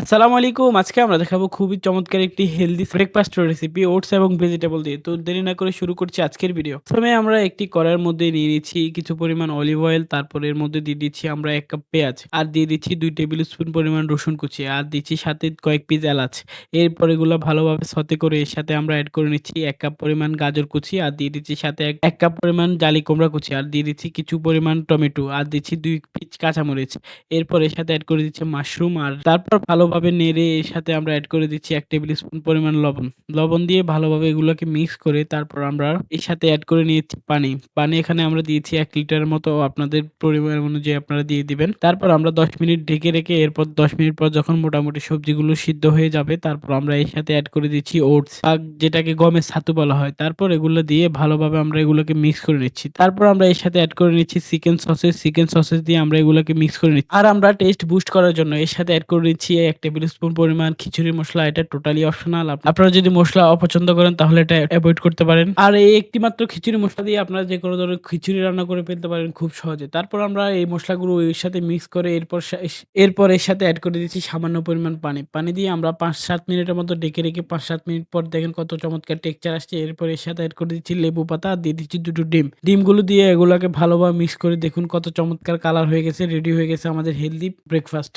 আসসালামু আলাইকুম। আজকে আমরা দেখাবো খুবই চমৎকার একটি হেলদি ব্রেকফাস্ট রেসিপি ওটস এবং ভেজিটেবল দিয়ে। তো দেরি না করে শুরু করছি আজকের ভিডিও। প্রথমে আমরা একটি কড়াইয়ের মধ্যে নিয়ে নিচ্ছি কিছু পরিমাণ অলিভ অয়েল, তারপর এর মধ্যে দিয়ে দিচ্ছি আমরা এক কাপ পেঁয়াজ, আর দিয়ে দিচ্ছি দুই টেবিল স্পুন পরিমাণ রসুন কুচি, আর দিচ্ছি সাথে কয়েক পিস এলাচ। এরপর এগুলো ভালোভাবে সতে করে এর সাথে আমরা এড করে নিচ্ছি এক কাপ পরিমাণ গাজর কুচি, আর দিয়ে দিচ্ছি সাথে এক কাপ পরিমাণ জালি কুমড়া কুচি, আর দিয়ে দিচ্ছি কিছু পরিমাণ টমেটো, আর দিচ্ছি দুই পিস কাঁচামরিচ। এরপর এর সাথে অ্যাড করে দিচ্ছি মাশরুম আর তারপর ভালোভাবে নেড়ে এর সাথে আমরা অ্যাড করে দিচ্ছি এক টেবিল স্পুন পরিমাণ লবণ। লবণ দিয়ে ভালোভাবে এগুলোকে মিক্স করে তারপর আমরা এর সাথে অ্যাড করে নিয়েছি পানি। পানি এখানে আমরা দিয়েছি এক লিটারের মতো, আপনাদের পরিমাণ অনুযায়ী আপনারা দিয়ে দিবেন। তারপর আমরা ১০ মিনিট ঢেকে রেখে এরপর ১০ মিনিট পর যখন মোটামুটি সবজিগুলো সিদ্ধ হয়ে যাবে, তারপর আমরা এর সাথে অ্যাড করে দিচ্ছি ওটস যেটাকে গমের ছাতু বলা হয়। তারপর এগুলো দিয়ে ভালোভাবে আমরা এগুলোকে মিক্স করে নিচ্ছি। তারপর আমরা এর সাথে অ্যাড করে নিচ্ছি চিকেন সসেস। চিকেন সসেস দিয়ে আমরা এগুলোকে মিক্স করে নিচ্ছি। আর আমরা টেস্ট বুস্ট করার জন্য এর সাথে অ্যাড করে দিচ্ছি ১ টেবিল স্পুন পরিমাণ খিচুড়ি মশলা, এটা টোটালি অপশনাল। আপ আপনারা যদি মশলা অপছন্দ করেন, তাহলে এটা অ্যাভয়েড করতে পারেন। আর এই একটি মাত্র খিচুড়ি মশলা দিয়ে আপনারা যে কোনো ধরনের খিচুড়ি রান্না করে ফেলতে পারেন খুব সহজে। তারপর আমরা এই মশলাগুলো এর সাথে মিক্স করে এরপর এরপর এর সাথে অ্যাড করে দিচ্ছি সামান্য পরিমাণ পানি। পানি দিয়ে আমরা ৫-৭ মিনিটের মতো ডেকে রেখে ৫-৭ মিনিট পর দেখেন কত চমৎকার টেক্সচার আসছে। এরপর এর সাথে অ্যাড করে দিচ্ছি লেবু পাতা আর দিয়ে দিচ্ছি ২ টো ডিম। ডিমগুলো দিয়ে এগুলোকে ভালোভাবে মিক্স করে দেখুন কত চমৎকার কালার হয়ে গেছে। রেডি হয়ে গেছে আমাদের হেলদি ব্রেকফাস্ট।